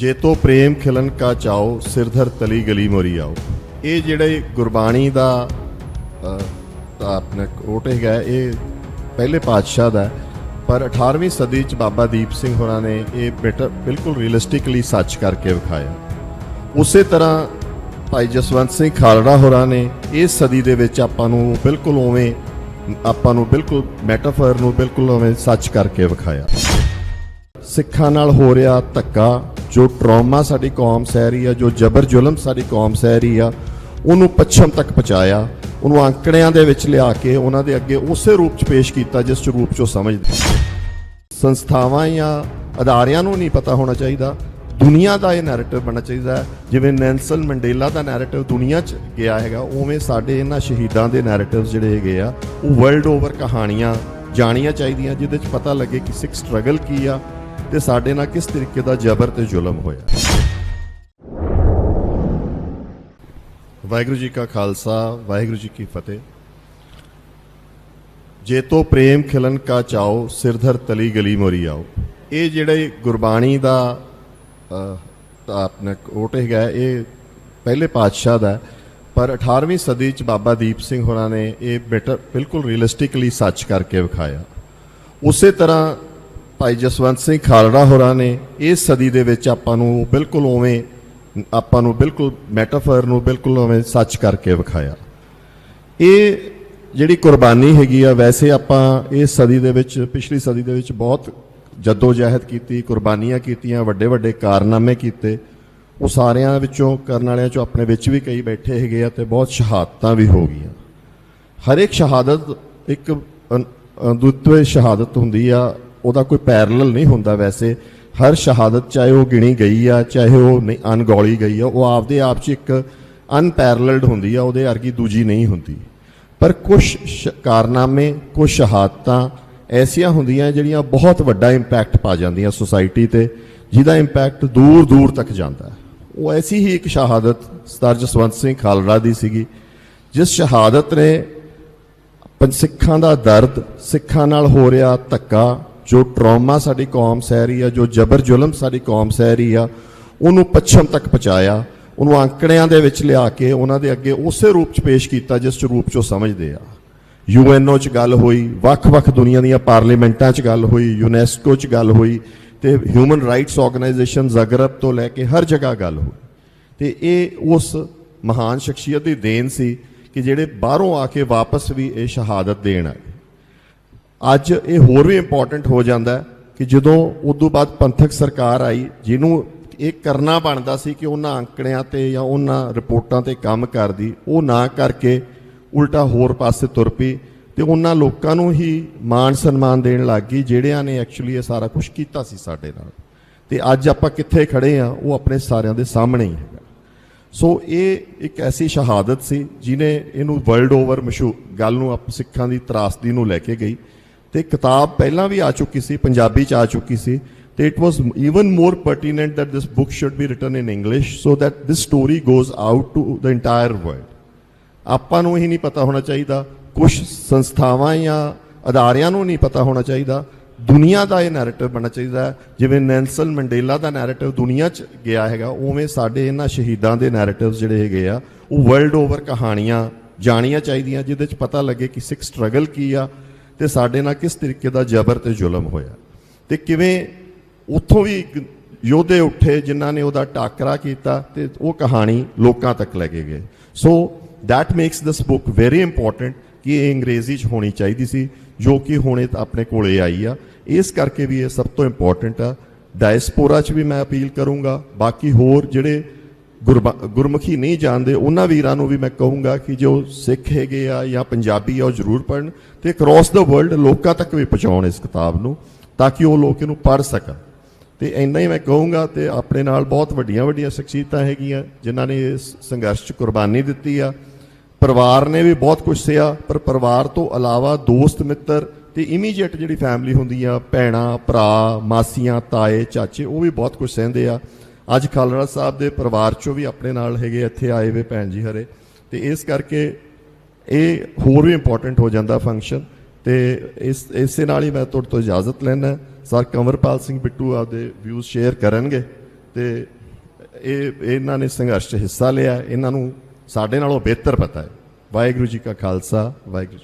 ਜੇ ਤੋ ਪ੍ਰੇਮ ਖਿਲਨ ਕਾ ਚਾਓ ਸਿਰਧਰ ਤਲੀ ਗਲੀ ਮੋਰੀ ਆਓ। ਇਹ ਜਿਹੜੇ ਗੁਰਬਾਣੀ ਦਾ ਆਪਣਾ ਕੋਟ ਹੈਗਾ, ਇਹ ਪਹਿਲੇ ਪਾਤਸ਼ਾਹ ਦਾ ਪਰ 18ਵੀਂ ਸਦੀ ਚ ਬਾਬਾ ਦੀਪ ਸਿੰਘ ਹੋਰਾਂ ਨੇ ਇਹ ਬੇਟਰ ਬਿਲਕੁਲ ਰੀਅਲਿਸਟਿਕਲੀ ਸੱਚ ਕਰਕੇ ਵਿਖਾਇਆ। ਉਸੇ ਤਰ੍ਹਾਂ ਭਾਈ ਜਸਵੰਤ ਸਿੰਘ ਖਾਲੜਾ ਹੋਰਾਂ ਨੇ ਇਸ ਸਦੀ ਦੇ ਵਿੱਚ ਆਪਾਂ ਨੂੰ ਬਿਲਕੁਲ ਉਵੇਂ, ਆਪਾਂ ਨੂੰ ਬਿਲਕੁਲ ਮੈਟਾਫਰ ਨੂੰ ਬਿਲਕੁਲ ਉਵੇਂ ਸੱਚ ਕਰਕੇ ਵਿਖਾਇਆ। ਸਿੱਖਾਂ ਨਾਲ ਹੋ ਰਿਹਾ ਧੱਕਾ ਜੋ ਟਰਾਮਾ ਸਾਡੀ ਕੌਮ ਸਹਿ ਰਹੀ ਆ, ਜੋ ਜਬਰ ਜ਼ੁਲਮ ਸਾਡੀ ਕੌਮ ਸਹਿ ਰਹੀ ਆ, ਉਹਨੂੰ ਪੱਛਮ ਤੱਕ ਪਹੁੰਚਾਇਆ, ਉਹਨੂੰ ਅੰਕੜਿਆਂ ਦੇ ਵਿੱਚ ਲਿਆ ਕੇ ਉਹਨਾਂ ਦੇ ਅੱਗੇ ਉਸੇ ਰੂਪ 'ਚ ਪੇਸ਼ ਕੀਤਾ ਜਿਸ 'ਚ ਰੂਪ 'ਚ ਉਹ ਸਮਝਦੇ ਸੰਸਥਾਵਾਂ ਜਾਂ ਅਦਾਰਿਆਂ ਨੂੰ ਨਹੀਂ ਪਤਾ ਹੋਣਾ ਚਾਹੀਦਾ, ਦੁਨੀਆ ਦਾ ਇਹ ਨੈਰੇਟਿਵ ਬਣਨਾ ਚਾਹੀਦਾ ਜਿਵੇਂ ਨੈਲਸਨ ਮੰਡੇਲਾ ਦਾ ਨੈਰੇਟਿਵ ਦੁਨੀਆ 'ਚ ਗਿਆ ਹੈਗਾ, ਉਵੇਂ ਸਾਡੇ ਇਹਨਾਂ ਸ਼ਹੀਦਾਂ ਦੇ ਨੈਰੇਟਿਵਸ ਜਿਹੜੇ ਹੈਗੇ ਆ, ਉਹ ਵਰਲਡ ਓਵਰ ਕਹਾਣੀਆਂ ਜਾਣੀਆਂ ਚਾਹੀਦੀਆਂ, ਜਿਹਦੇ 'ਚ ਪਤਾ ਲੱਗੇ ਕਿ ਸਿੱਖ ਸਟਰਗਲ ਕੀ ਆ ਤੇ ਸਾਡੇ ਨਾਲ ਕਿਸ ਤਰੀਕੇ ਦਾ ਜ਼ਬਰ ਤੇ ਜ਼ੁਲਮ ਹੋਇਆ? ਵਾਹਿਗੁਰੂ ਜੀ ਕਾ ਖਾਲਸਾ, ਵਾਹਿਗੁਰੂ ਜੀ ਕੀ ਫਤਿਹ। ਜੇ ਤੋ ਪ੍ਰੇਮ ਖਿਲਨ ਕਾ ਚਾਓ ਸਿਰਧਰ ਤਲੀ ਗਲੀ ਮੋਰੀ ਆਓ। ਇਹ ਜਿਹੜੇ ਗੁਰਬਾਣੀ ਦਾ ਆਪਣਾ ਕੋਟ ਹੈਗਾ ਇਹ ਪਹਿਲੇ ਪਾਤਸ਼ਾਹ ਦਾ ਪਰ 18ਵੀਂ ਸਦੀ ਚ ਬਾਬਾ ਦੀਪ ਸਿੰਘ ਹੋਰਾਂ ਨੇ ਇਹ ਬੇਟਰ ਬਿਲਕੁਲ ਰੀਅਲਿਸਟਿਕਲੀ ਸੱਚ ਕਰਕੇ ਵਿਖਾਇਆ। ਉਸੇ ਤਰ੍ਹਾਂ ਭਾਈ ਜਸਵੰਤ ਸਿੰਘ ਖਾਲੜਾ ਹੋਰਾਂ ਨੇ ਇਸ ਸਦੀ ਦੇ ਵਿੱਚ ਆਪਾਂ ਨੂੰ ਬਿਲਕੁਲ ਉਵੇਂ, ਆਪਾਂ ਨੂੰ ਬਿਲਕੁਲ ਮੈਟਾਫਰ ਨੂੰ ਬਿਲਕੁਲ ਉਵੇਂ ਸੱਚ ਕਰਕੇ ਵਿਖਾਇਆ। ਇਹ ਜਿਹੜੀ ਕੁਰਬਾਨੀ ਹੈਗੀ ਆ, ਵੈਸੇ ਆਪਾਂ ਇਸ ਸਦੀ ਦੇ ਵਿੱਚ, ਪਿਛਲੀ ਸਦੀ ਦੇ ਵਿੱਚ ਬਹੁਤ ਜੱਦੋ ਜਹਿਦ ਕੀਤੀ, ਕੁਰਬਾਨੀਆਂ ਕੀਤੀਆਂ ਵੱਡੇ ਵੱਡੇ ਕਾਰਨਾਮੇ ਕੀਤੇ। ਉਹ ਸਾਰਿਆਂ ਵਿੱਚੋਂ, ਕਰਨ ਵਾਲਿਆਂ ਚੋਂ ਆਪਣੇ ਵਿੱਚ ਵੀ ਕਈ ਬੈਠੇ ਹੈਗੇ ਆ ਤੇ ਬਹੁਤ ਸ਼ਹਾਦਤਾਂ ਵੀ ਹੋ ਗਈਆਂ। ਹਰ ਇੱਕ ਸ਼ਹਾਦਤ ਇੱਕ ਅਦੁੱਤਵੇ ਸ਼ਹਾਦਤ ਹੁੰਦੀ ਆ ਉਹਦਾ ਕੋਈ ਪੈਰਲਲ ਨਹੀਂ ਹੁੰਦਾ ਵੈਸੇ। ਹਰ ਸ਼ਹਾਦਤ ਚਾਹੇ ਉਹ ਗਿਣੀ ਗਈ ਆ, ਚਾਹੇ ਉਹ ਨਹੀਂ ਅਨਗੌਲੀ ਗਈ ਆ, ਉਹ ਆਪਦੇ ਆਪ 'ਚ ਇੱਕ ਅਨਪੈਰਲਲਡ ਹੁੰਦੀ ਆ, ਉਹਦੇ ਵਰਗੀ ਦੂਜੀ ਨਹੀਂ ਹੁੰਦੀ। ਪਰ ਕੁਝ ਕਾਰਨਾਮੇ ਕੁਝ ਸ਼ਹਾਦਤਾਂ ਐਸੀਆਂ ਹੁੰਦੀਆਂ ਜਿਹੜੀਆਂ ਬਹੁਤ ਵੱਡਾ ਇੰਪੈਕਟ ਪਾ ਜਾਂਦੀਆਂ ਸੋਸਾਇਟੀ ਤੇ, ਜਿਹਦਾ ਇੰਪੈਕਟ ਦੂਰ ਦੂਰ ਤੱਕ ਜਾਂਦਾ ਉਹ ਐਸੀ ਹੀ ਇੱਕ ਸ਼ਹਾਦਤ ਸਰਦਾਰ ਜਸਵੰਤ ਸਿੰਘ ਖਾਲੜਾ ਦੀ ਸੀਗੀ, ਜਿਸ ਸ਼ਹਾਦਤ ਨੇ ਪੰਜ ਸਿੱਖਾਂ ਦਾ ਦਰਦ ਸਿੱਖਾਂ ਨਾਲ ਹੋ ਰਿਹਾ ਧੱਕਾ ਜੋ ਟਰਾਮਾ ਸਾਡੀ ਕੌਮ ਸਹਿ ਰਹੀ ਆ, ਜੋ ਜਬਰ ਜ਼ੁਲਮ ਸਾਡੀ ਕੌਮ ਸਹਿ ਰਹੀ ਆ, ਉਹਨੂੰ ਪੱਛਮ ਤੱਕ ਪਹੁੰਚਾਇਆ, ਉਹਨੂੰ ਅੰਕੜਿਆਂ ਦੇ ਵਿੱਚ ਲਿਆ ਕੇ ਉਹਨਾਂ ਦੇ ਅੱਗੇ ਉਸੇ ਰੂਪ 'ਚ ਪੇਸ਼ ਕੀਤਾ ਜਿਸ 'ਚ ਰੂਪ 'ਚ ਉਹ ਸਮਝਦੇ ਆ। ਯੂਐਨਓ 'ਚ ਗੱਲ ਹੋਈ ਵੱਖ-ਵੱਖ ਦੁਨੀਆ ਦੀਆਂ ਪਾਰਲੀਮੈਂਟਾਂ 'ਚ ਗੱਲ ਹੋਈ, ਯੂਨੈਸਕੋ 'ਚ ਗੱਲ ਹੋਈ ਤੇ ਹਿਊਮਨ ਰਾਈਟਸ ਆਰਗੇਨਾਈਜੇਸ਼ਨ ਜ਼ਗਰਬ ਤੋਂ ਲੈ ਕੇ ਹਰ ਜਗ੍ਹਾ ਗੱਲ ਹੋਈ। ਤੇ ਇਹ ਉਸ ਮਹਾਨ ਸ਼ਖਸੀਅਤ ਦੀ ਦੇਣ ਸੀ ਕਿ ਜਿਹੜੇ ਬਾਹਰੋਂ ਆ ਕੇ ਵਾਪਸ ਵੀ ਇਹ ਸ਼ਹਾਦਤ ਦੇਣ ਆਏ। ਅੱਜ ਇਹ ਹੋਰ ਵੀ ਇੰਪੋਰਟੈਂਟ ਹੋ ਜਾਂਦਾ ਕਿ ਜਦੋਂ ਉਦੋਂ ਬਾਅਦ ਪੰਥਕ ਸਰਕਾਰ ਆਈ, ਜਿਹਨੂੰ ਇਹ ਕਰਨਾ ਬਣਦਾ ਸੀ ਕਿ ਉਹਨਾਂ ਅੰਕੜਿਆਂ ਤੇ ਜਾਂ ਉਹਨਾਂ ਰਿਪੋਰਟਾਂ ਤੇ ਕੰਮ ਕਰਦੀ, ਉਹ ਨਾ ਕਰਕੇ ਉਲਟਾ ਹੋਰ ਪਾਸੇ ਤੁਰ ਪਈ ਤੇ ਉਹਨਾਂ ਲੋਕਾਂ ਨੂੰ ਹੀ ਮਾਣ ਸਨਮਾਨ ਦੇਣ ਲੱਗ ਗਈ, ਜਿਹੜਿਆਂ ਨੇ ਐਕਚੁਅਲੀ ਇਹ ਸਾਰਾ ਕੁਝ ਕੀਤਾ ਸੀ ਸਾਡੇ ਨਾਲ। ਤੇ ਅੱਜ ਆਪਾਂ ਕਿੱਥੇ ਖੜੇ ਆ ਉਹ ਆਪਣੇ ਸਾਰਿਆਂ ਦੇ ਸਾਹਮਣੇ ਹੀ ਹੈਗਾ। ਸੋ ਇਹ ਇੱਕ ਐਸੀ ਸ਼ਹਾਦਤ ਸੀ ਜਿਨੇ ਇਹਨੂੰ ਵਰਲਡ ਓਵਰ ਮਸ਼ਹੂਰ ਗੱਲ ਨੂੰ ਆਪ ਸਿੱਖਾਂ ਦੀ ਤਰਾਸਦੀ ਨੂੰ ਲੈ ਕੇ ਗਈ। ਤੇ ਕਿਤਾਬ ਪਹਿਲਾਂ ਵੀ ਆ ਚੁੱਕੀ ਸੀ, ਪੰਜਾਬੀ ਚ ਆ ਚੁੱਕੀ ਸੀ, ਤੇ it was even more pertinent that this book should be written in English so that this story goes out to the entire world ਆਪਾਂ ਨੂੰ ਹੀ ਨਹੀਂ ਪਤਾ ਹੋਣਾ ਚਾਹੀਦਾ ਕੁਝ ਸੰਸਥਾਵਾਂ ਜਾਂ ਅਦਾਰਿਆਂ ਨੂੰ ਨਹੀਂ ਪਤਾ ਹੋਣਾ ਚਾਹੀਦਾ, ਦੁਨੀਆ ਦਾ ਇਹ ਨੈਰੇਟਿਵ ਬਣਨਾ ਚਾਹੀਦਾ ਜਿਵੇਂ ਨੈਲਸਨ ਮੰਡੇਲਾ ਦਾ ਨੈਰੇਟਿਵ ਦੁਨੀਆ 'ਚ ਗਿਆ ਹੈਗਾ, ਉਵੇਂ ਸਾਡੇ ਇਹਨਾਂ ਸ਼ਹੀਦਾਂ ਦੇ ਨੈਰੇਟਿਵਸ ਜਿਹੜੇ ਹੈਗੇ ਆ, ਉਹ ਵਰਲਡ ਓਵਰ ਕਹਾਣੀਆਂ ਜਾਣੀਆਂ ਚਾਹੀਦੀਆਂ, ਜਿਹਦੇ 'ਚ ਪਤਾ ਲੱਗੇ ਕਿ ਸਿੱਖ ਸਟਰਗਲ ਕੀ ਆ ਤੇ ਸਾਡੇ ਨਾਲ ਕਿਸ ਤਰੀਕੇ ਦਾ ਜ਼ਬਰ ਤੇ ਜ਼ੁਲਮ ਹੋਇਆ? ਤੇ ਕਿਵੇਂ ਉੱਥੋਂ ਵੀ ਯੋਧੇ ਉੱਠੇ ਜਿਨ੍ਹਾਂ ਨੇ ਉਹਦਾ ਟਾਕਰਾ ਕੀਤਾ ਤੇ ਉਹ ਕਹਾਣੀ ਲੋਕਾਂ ਤੱਕ ਲੈ ਕੇ ਗਏ। So that makes this book very important ਕਿ ਇਹ ਅੰਗਰੇਜ਼ੀ 'ਚ ਹੋਣੀ ਚਾਹੀਦੀ ਸੀ, ਜੋ ਕਿ ਹੁਣੇ ਤਾਂ ਆਪਣੇ ਕੋਲੇ ਆਈ ਆ। ਇਸ ਕਰਕੇ ਵੀ ਇਹ ਸਭ ਤੋਂ ਇੰਪੋਰਟੈਂਟ ਆ। ਡਾਇਸਪੋਰਾ 'ਚ ਵੀ ਮੈਂ ਅਪੀਲ ਕਰੂੰਗਾ। ਬਾਕੀ ਹੋਰ ਜਿਹੜੇ ਗੁਰਮੁਖੀ ਨਹੀਂ ਜਾਣਦੇ, ਉਹਨਾਂ ਵੀਰਾਂ ਨੂੰ ਵੀ ਮੈਂ ਕਹੂੰਗਾ ਕਿ ਜੋ ਸਿੱਖ ਹੈਗੇ ਆ ਜਾਂ ਪੰਜਾਬੀ ਆ, ਉਹ ਜ਼ਰੂਰ ਪੜ੍ਹਨ ਤੇ ਕ੍ਰੋਸ ਦਾ ਵਰਲਡ ਲੋਕਾਂ ਤੱਕ ਵੀ ਪਹੁੰਚਾਉਣ ਇਸ ਕਿਤਾਬ ਨੂੰ, ਤਾਂ ਕਿ ਉਹ ਲੋਕ ਇਹਨੂੰ ਪੜ੍ਹ ਸਕਣ। ਤੇ ਇੰਨਾ ਹੀ ਮੈਂ ਕਹੂੰਗਾ ਤੇ ਆਪਣੇ ਨਾਲ ਬਹੁਤ ਵੱਡੀਆਂ ਵੱਡੀਆਂ ਸ਼ਖਸੀਅਤਾਂ ਹੈਗੀਆਂ, ਜਿਨ੍ਹਾਂ ਨੇ ਇਸ ਸੰਘਰਸ਼ 'ਚ ਕੁਰਬਾਨੀ ਦਿੱਤੀ ਆ। ਪਰਿਵਾਰ ਨੇ ਵੀ ਬਹੁਤ ਕੁਝ ਸਿਆ, ਪਰ ਪਰਿਵਾਰ ਤੋਂ ਇਲਾਵਾ ਦੋਸਤ, ਮਿੱਤਰ ਤੇ ਇਮੀਡੀਏਟ ਜਿਹੜੀ ਫੈਮਿਲੀ ਹੁੰਦੀ ਆ, ਭੈਣਾਂ, ਭਰਾ, ਮਾਸੀਆਂ, ਤਾਏ, ਚਾਚੇ, ਉਹ ਵੀ ਬਹੁਤ ਕੁਝ ਸਹਿੰਦੇ ਆ। ਅੱਜ ਖਾਲੜਾ ਸਾਹਿਬ ਦੇ ਪਰਿਵਾਰ ਚੋਂ ਵੀ ਆਪਣੇ ਨਾਲ ਹੈਗੇ ਇੱਥੇ ਆਏ ਵੇ ਭੈਣ ਜੀ ਹਰੇ। ਤੇ ਇਸ ਕਰਕੇ ਇਹ ਹੋਰ ਵੀ ਇੰਪੋਰਟੈਂਟ ਹੋ ਜਾਂਦਾ ਫੰਕਸ਼ਨ ਤੇ ਇਸ, ਇਸੇ ਨਾਲ ਹੀ ਮੈਂ ਤੁਹਾਡੇ ਤੋਂ ਇਜਾਜ਼ਤ ਲੈਣਾ ਸਰ ਕੰਵਰਪਾਲ ਸਿੰਘ ਬਿੱਟੂ ਆਪਦੇ ਵਿਊਜ਼ ਸ਼ੇਅਰ ਕਰਨਗੇ ਤੇ ਇਹ, ਇਹਨਾਂ ਨੇ ਸੰਘਰਸ਼ 'ਚ ਹਿੱਸਾ ਲਿਆ। ਇਹਨਾਂ ਨੂੰ ਸਾਡੇ ਨਾਲੋਂ ਬਿਹਤਰ ਪਤਾ ਹੈ। ਵਾਹਿਗੁਰੂ ਜੀ ਕਾ ਖਾਲਸਾ, ਵਾਹਿਗੁਰੂ